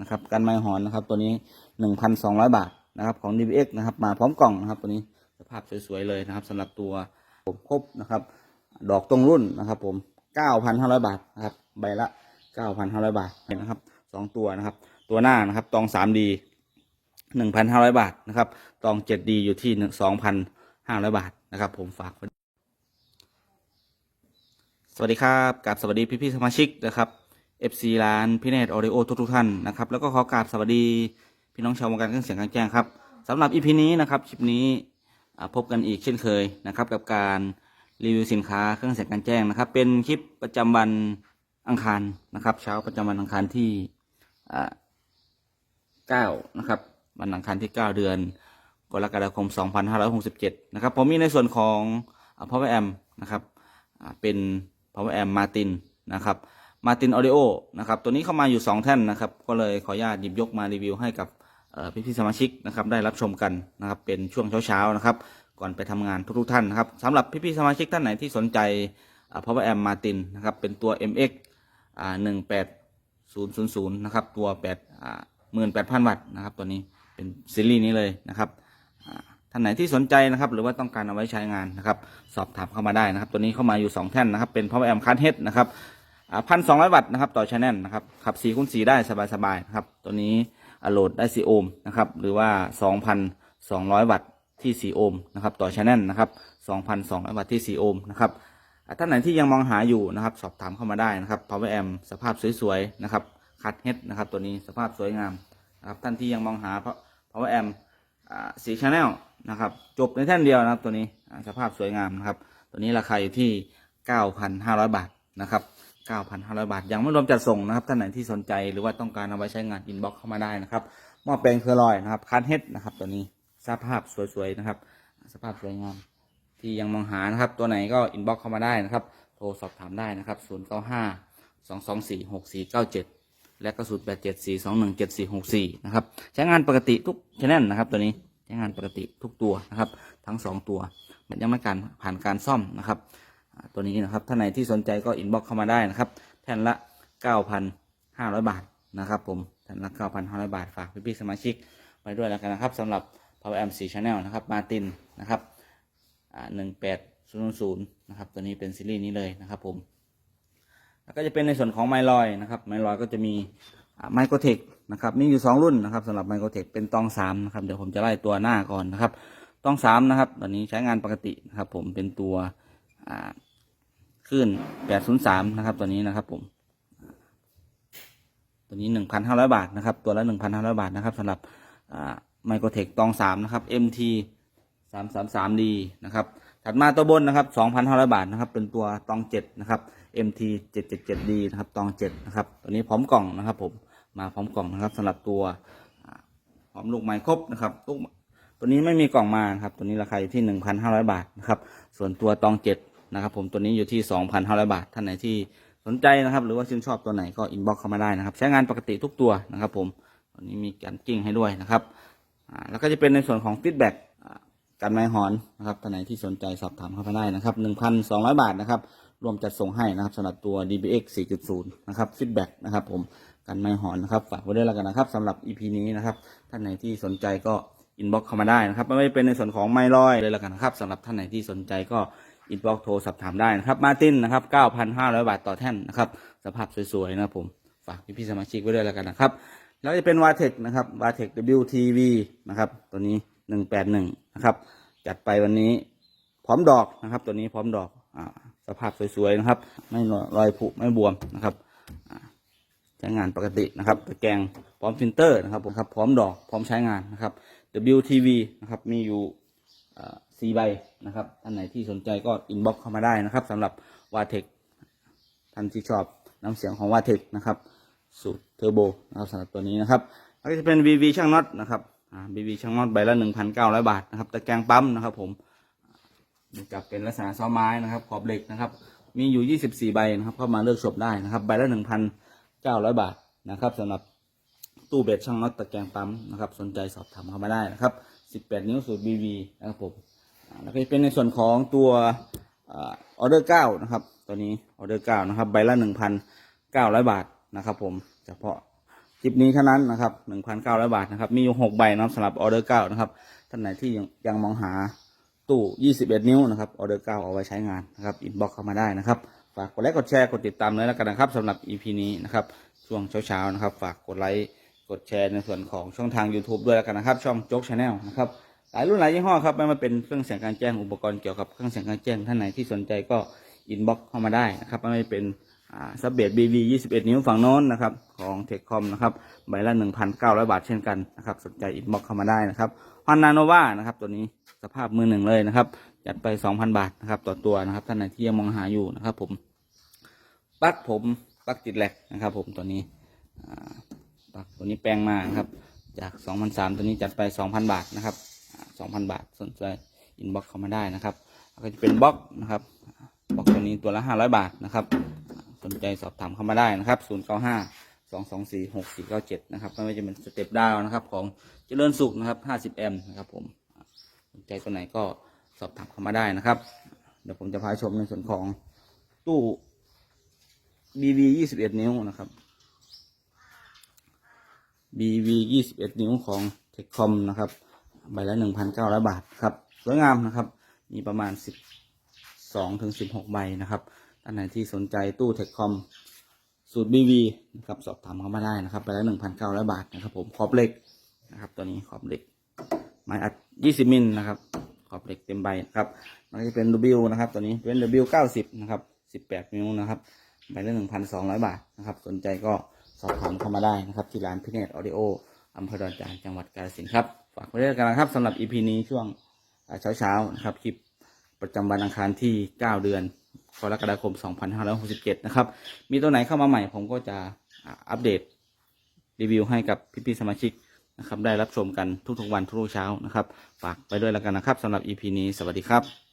นะครับกันไม้หอนนะครับ ตัวนี้หนึ่งพันสองร้อยบาทนะครับของ DBX นะครับ มาพร้อมกล่องนะครับตัวนี้สภาพสวยๆเลยนะครับสำหรับตัวผมครบนะครับ ดอกตรงรุ่นนะครับ ผมเก้าพันห้าร้อยบาทนะครับใบละเก้าพันห้าร้อยบาทนะครับสองตัวนะครับ ตัวหน้านะครับตองสามดีหนึ่งพันห้าร้อยบาทนะครับตองเจ็ดดีอยู่ที่หนึ่งสองพันห้าร้อยบาทนะครับ ผมฝากสวัสดีครับกับสวัสดีพี่ๆสมาชิกนะครับ FC ร้านพี่เนตออริโอทุกทุกๆท่านนะครับแล้วก็ขอกราบสวัสดีพี่น้องชาววงการเครื่องเสียงกลางแจ้งครับสำหรับ EP นี้นะครับคลิปนี้พบกันอีกเช่นเคยนะครับกับการรีวิวสินค้าเครื่องเสียงกลางแจ้งนะครับ เป็นคลิปประจำวันอังคารนะครับ เช้าประจำวันอังคารที่อ่านะครับวันอังคารที่9เดือนกรกฎาคม 2567 นะครับ ผมมีในส่วนของอ่า Power Amp นะครับเป็น Power Amp Martin นะครับ มาตินออดิโอนะครับตัวนี้เข้ามาอยู่ 2 แท่นนะครับ ก็เลยขออนุญาตหยิบยกมารีวิวให้กับเอ่พี่ๆสมาชิกนะครับได้รับชมกันนะครับเป็นช่วงเช้าๆนะครับก่อนไปทำงานทุกๆท่านนะครับสำหรับพี่ๆสมาชิกท่านไหนที่สนใจอ่า Power Amp Martin นะครับเป็นตัว MX อ่า18000นะครับตัว8อ่า18,000วัตต์นะครับตัวนี้เป็นซีรีส์นี้เลยนะครับท่านไหนที่สนใจนะครับหรือว่าต้องการเอาไว้ใช้งานนะครับสอบถามเข้ามาได้นะครับ ตัวนี้เข้ามาอยู่ 2 แท่นนะครับเป็น Power Amp Card Head นะครับ พันสองร้อยวัตต์นะครับต่อชแนลนะครับขับสี่คูณสี่ได้สบายๆนะครับตัวนี้โหลดได้สี่โอห์มนะครับหรือว่าสองพันสองร้อยวัตต์ที่สี่โอห์มนะครับต่อชแนลนะครับสองพันสองร้อยวัตต์ที่สี่โอห์มนะครับท่านไหนที่ยังมองหาอยู่นะครับสอบถามเข้ามาได้นะครับ Power Amp สภาพสวยๆนะครับคัดเฮดนะครับตัวนี้สภาพสวยงามนะครับท่านที่ยังมองหา Power Amp สี่ชแนลนะครับจบในแท่นเดียวนะครับตัวนี้สภาพสวยงามนะครับตัวนี้ราคาอยู่ที่เก้าพันห้าร้อยบาทนะครับ 9,500 บาท ยังไม่รวมจัดส่งนะครับท่านไหนที่สนใจหรือว่าต้องการเอาไว้ใช้งานอินบ็อกเข้ามาได้นะครับหม้อแปลงเคอร์ลอยนะครับคันเฮดนะครับตัวนี้สภาพสวยๆนะครับ สภาพสวยงามที่ยังมองหานะครับ ตัวไหนก็อินบ็อกเข้ามาได้นะครับ โทรสอบถามได้นะครับ 095 224 6497 และก็ 087 421 7464 นะครับ ใช้งานปกติทุกชแนลนะครับ ตัวนี้ใช้งานปกติทุกตัวนะครับ ทั้งสองตัวมันยังไม่การผ่านการซ่อมนะครับ ตัวนี้นะครับท่านไหนที่สนใจก็อินบ็อกเข้ามาได้นะครับ แท่นละ 9,500 บาทนะครับผมแท่นละ9,500 บาทฝากพี่ๆสมาชิกไปด้วยแล้วกันนะครับสำหรับ Power Amp 4 Channel นะครับมาตินนะครับอ่า18000นะครับตัวนี้เป็นซีรีส์นี้เลยนะครับผมแล้วก็จะเป็นในส่วนของไมลอยนะครับไมลอยก็จะมีไมโครเทคนะครับมีอยู่ 2 รุ่นนะครับสำหรับไมโครเทคเป็นตอง3นะครับเดี๋ยวผมจะไล่ตัวหน้าก่อนนะครับตอง3นะครับตอนนี้ใช้งานปกตินะครับผมเป็นตัวอ่า ขึ้น803นะครับ ตัวนี้นะครับ ผม ตัวนี้1,500บาทนะครับ ตัวละ1,500บาทนะครับสำหรับไมโครเทคตอง3นะครับ MT 333D นะครับ ถัดมาตัวบนนะครับ2,500บาทนะครับ เป็นตัวตอง7นะครับ MT 777D นะครับ ตอง7นะครับ ตัวนี้พร้อมกล่องนะครับ ผม มาพร้อมกล่องนะครับสำหรับตัวพร้อมลูกไม้ครบนะครับลูกตัวนี้ไม่มีกล่องมาครับ ตัวนี้ราคาอยู่ที่1,500บาทนะครับ ส่วนตัวตอง7 นะครับ ผมตัวนี้อยู่ที่ 2,500 บาท ท่านไหนที่สนใจนะครับ หรือว่าชื่นชอบตัวไหนก็อินบ็อกเข้ามาได้นะครับ ใช้งานปกติทุกตัวนะครับ ผมตัวนี้มีการกิ้งให้ด้วยนะครับแล้วก็จะเป็นในส่วนของฟีดแบ็กการไม้หอนนะครับท่านไหนที่สนใจสอบถามเข้ามาได้นะครับ 1,200 บาทนะครับรวมจัดส่งให้นะครับสำหรับตัว DBX 4.0 นะครับฟีดแบ็กนะครับ ผมการไม้หอนนะครับฝากไว้ด้วยแล้วกันนะครับสำหรับ EP นี้นะครับท่านไหนที่สนใจก็อินบ็อกเข้ามาได้นะครับไม่ว่าจะเป็นในส่วนของไม้ลอยเลยแล้วกันนะครับสำหรับท่านไหนที่สนใจก็ อินบ็อกโทรสอบถามได้นะครับ มาตินนะครับ 9,500 บาทต่อแท่นนะครับ สภาพสวยๆนะครับผม ฝากพี่ๆสมาชิกไว้ด้วยแล้วกันนะครับ แล้วจะเป็นวาเทคนะครับวาเทค WTV นะครับ ตัวนี้ 181 นะครับ จัดไปวันนี้พร้อมดอกนะครับ ตัวนี้พร้อมดอกอสภาพสวยๆนะครับ ไม่รอยผุไม่บวมนะครับใช้งานปกตินะครับตะแกรงพร้อมฟิลเตอร์นะครับผมครับ พร้อมดอก พร้อมใช้งานนะครับ WTV นะครับ มีอยู่ สี่ใบนะครับท่านไหนที่สนใจก็อินบ็อกเข้ามาได้นะครับสำหรับวาเทคท่านที่ชอบน้ำเสียงของวาเทคนะครับสูตรเทอร์โบนะครับสำหรับตัวนี้นะครับแล้วก็จะเป็น VV ช่างน็อตนะครับอ่า VV ช่างน็อตใบละหนึ่งพันเก้าร้อยบาทนะครับตะแกรงปั๊มนะครับผมนี่กับเป็นลักษณะซ้อไม้นะครับ ขอบเหล็กนะครับ มีอยู่ยี่สิบสี่ใบนะครับเข้ามาเลือกชมได้นะครับ ใบละหนึ่งพันเก้าร้อยบาทนะครับสำหรับตู้เบสช่างน็อตตะแกรงปั๊มนะครับ สนใจสอบถามเข้ามาได้นะครับ 18 นิ้วสูตร BV นะครับผม แล้วก็จะเป็นในส่วนของตัวออเดอร์เก้านะครับ ตัวนี้ออเดอร์เก้านะครับ ใบละ1,900บาทนะครับ ผมเฉพาะคลิปนี้เท่านั้นนะครับหนึ่งพันเก้าร้อยบาทนะครับ มีอยู่หกใบนะครับสำหรับออเดอร์เก้านะครับ ท่านไหนที่ยังยังมองหาตู้ยี่สิบเอ็ดนิ้วนะครับ ออเดอร์เก้าเอาไว้ใช้งานนะครับ อินบ็อกเข้ามาได้นะครับ ฝากกดไลค์ กดแชร์ กดติดตามเลยแล้วกันนะครับสำหรับ EP นี้นะครับ ช่วงเช้าๆนะครับ ฝากกดไลค์ กดแชร์ในส่วนของช่องทาง YouTube ด้วยแล้วกันนะครับ ช่องโจ๊กชาแนลนะครับายรุ่นหลายยี่ห้อครับไม่ว่าเป็นเครื่องเสียงการแจ้งอุปกรณ์เกี่ยวกับเครื่องเสียงการแจ้งท่านไหนที่สนใจก็อินบ็อกเข้ามาได้นะครับไม่เป็นซับเบดบีวียี่สิบเอ็ดนิ้วฝั่งโน้นนะครับของเทคคอมนะครับใบละหนึ่งพันเก้าร้อยบาทเช่นกันนะครับสนใจอินบ็อกเข้ามาได้นะครับฮอนนาโนวานะครับตัวนี้สภาพมือหนึ่งเลยนะครับจัดไปสองพันบาทนะครับต่อตัวนะครับท่านไหนที่ยังมองหาอยู่นะครับผมปลั๊กผมปลั๊กติดแหลกนะครับผมตัวนี้ปลั๊กตัวนี้แปลงมาครับจากสองพันสามตัวนี้จัดไปสองพันบาทนะครับ สองพันบาท สนใจอินบ็อกเข้ามาได้นะครับก็จะเป็นบล็อกนะครับบล็อกตัวนี้ตัวละห้าร้อยบาทนะครับ สนใจสอบถามเข้ามาได้นะครับศูนย์เก้าห้าสองสองสี่หกสี่เก้าเจ็ดนะครับไม่ว่าจะเป็นสเต็ปดาวนะครับ ของเจริญสุขนะครับห้าสิบแอมนะครับผมสนใจตัวไหนก็สอบถามเข้ามาได้นะครับ เดี๋ยวผมจะพาชมในส่วนของตู้ BV ยี่สิบเอ็ดนิ้วนะครับ BV ยี่สิบเอ็ดนิ้วของเทคคอมนะครับ ใบละหนึ่งพันเก้าร้อยบาทครับ สวยงามนะครับ มีประมาณสิบสองถึงสิบหกใบนะครับท่านไหนที่สนใจตู้เทคคอมสูตร BV นะครับสอบถามเข้ามาได้นะครับใบละหนึ่งพันเก้าร้อยบาทนะครับ ผมขอบเหล็กนะครับ ตัวนี้ขอบเหล็ก ไม้อัดยี่สิบมิลนะครับ ขอบเหล็กเต็มใบนะครับมันจะเป็น W นะครับ ตัวนี้เป็น W เก้าสิบนะครับสิบแปดนิ้วนะครับใบละหนึ่งพันสองร้อยบาทนะครับ สนใจก็สอบถามเข้ามาได้นะครับ ที่ร้านพิเนตออดิโออำเภอดอนจานจังหวัดกาฬสินธุ์ครับ ฝากไว้ด้วยกันนะครับสำหรับ EP นี้ช่วงเช้าๆนะครับคลิปประจำวันอังคารที่ 9 เดือนกรกฎาคม 2567 นะครับ มีตัวไหนเข้ามาใหม่ผมก็จะอัปเดตรีวิวให้กับพี่ๆสมาชิกนะครับ ได้รับชมกันทุกๆวันทุกๆเช้านะครับ ฝากไปด้วยแล้วกันนะครับสำหรับ EP นี้สวัสดีครับ